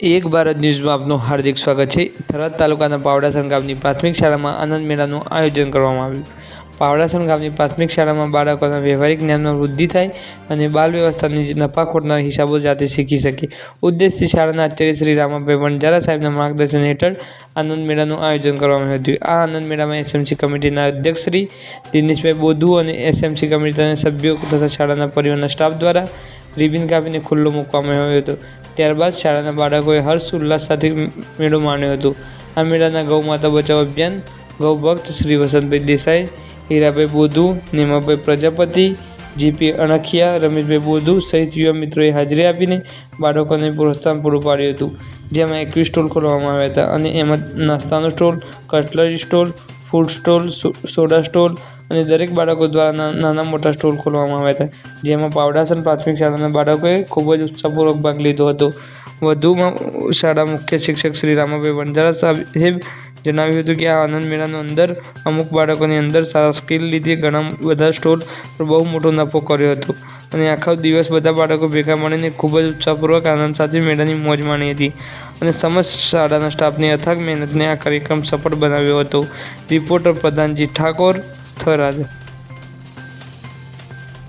એક ભારત ન્યૂઝમાં આપનું હાર્દિક સ્વાગત છે. થરાદ તાલુકાના પાવડાસણ ગામની પ્રાથમિક શાળામાં આનંદ મેળાનું આયોજન કરવામાં આવ્યું. પાવડાસણ ગામની પ્રાથમિક શાળામાં બાળકોના વ્યવહારિક જ્ઞાનમાં વૃદ્ધિ થાય અને બાલ વ્યવસ્થાની નફાખોરના હિસાબો જાતે શીખી શકે. ઉદ્દેશથી શાળાના આચાર્ય શ્રી રામાભાઈ વણજારા સાહેબના માર્ગદર્શન હેઠળ આનંદ મેળાનું આયોજન કરવામાં આવ્યું હતું. આ આનંદ મેળામાં એસએમસી કમિટીના અધ્યક્ષ શ્રી દિનેશભાઈ બોધુ અને એસએમસી કમિટીના સભ્યો તથા શાળાના પરિવારના સ્ટાફ દ્વારા રિબિન કાપીને ખુલ્લો મૂકવામાં આવ્યો હતો. ત્યારબાદ શાળાના બાળકોએ હર્ષ ઉલ્લાસ સાથે મેળો માણ્યો હતો. આ મેળાના ગૌ માતા બચાવ અભિયાન ગૌ ભક્ત શ્રી વસંતભાઈ દેસાઈ, હીરાભાઈ બોધુ, નિમાભાઈ પ્રજાપતિ, જીપી અણખિયા, રમેશભાઈ બોધુ સહિત યુવા મિત્રોએ હાજરી આપીને બાળકોને પ્રોત્સાહન પૂરું પાડ્યું હતું. જેમાં એકવીસ સ્ટોલ ખોલવામાં આવ્યા હતા અને એમાં નાસ્તાનો stall, cutlery stall food stall soda stall અને દરેક બાળકો દ્વારા નાના મોટા સ્ટોલ ખોલવામાં આવ્યા હતા જેમાં પાવડાસન પ્રાથમિક શાળાના બાળકોએ ખૂબ જ ઉત્સાહપૂર્વક ભાગ લીધો હતો. વધુમાં શાળા મુખ્ય શિક્ષક શ્રી રામાભાઈ વણજારા સાહેબ જણાવ્યું હતું કે આ આનંદ મેળાનો અંદર અમુક બાળકોની અંદર સારા સ્કિલ લીધે ઘણા બધા સ્ટોલ પર બહુ મોટો નફો કર્યો હતો. અને આખો દિવસ બધા બાળકો ભેગા મળીને ખૂબ જ ઉત્સાહપૂર્વક આનંદ સાથે મેળાની મોજ માણી હતી. અને સમસ્ત શાળાના સ્ટાફની અથાગ મહેનતને આ કાર્યક્રમ સફળ બનાવ્યો હતો. રિપોર્ટર પ્રધાનજી ઠાકોર થરાદ.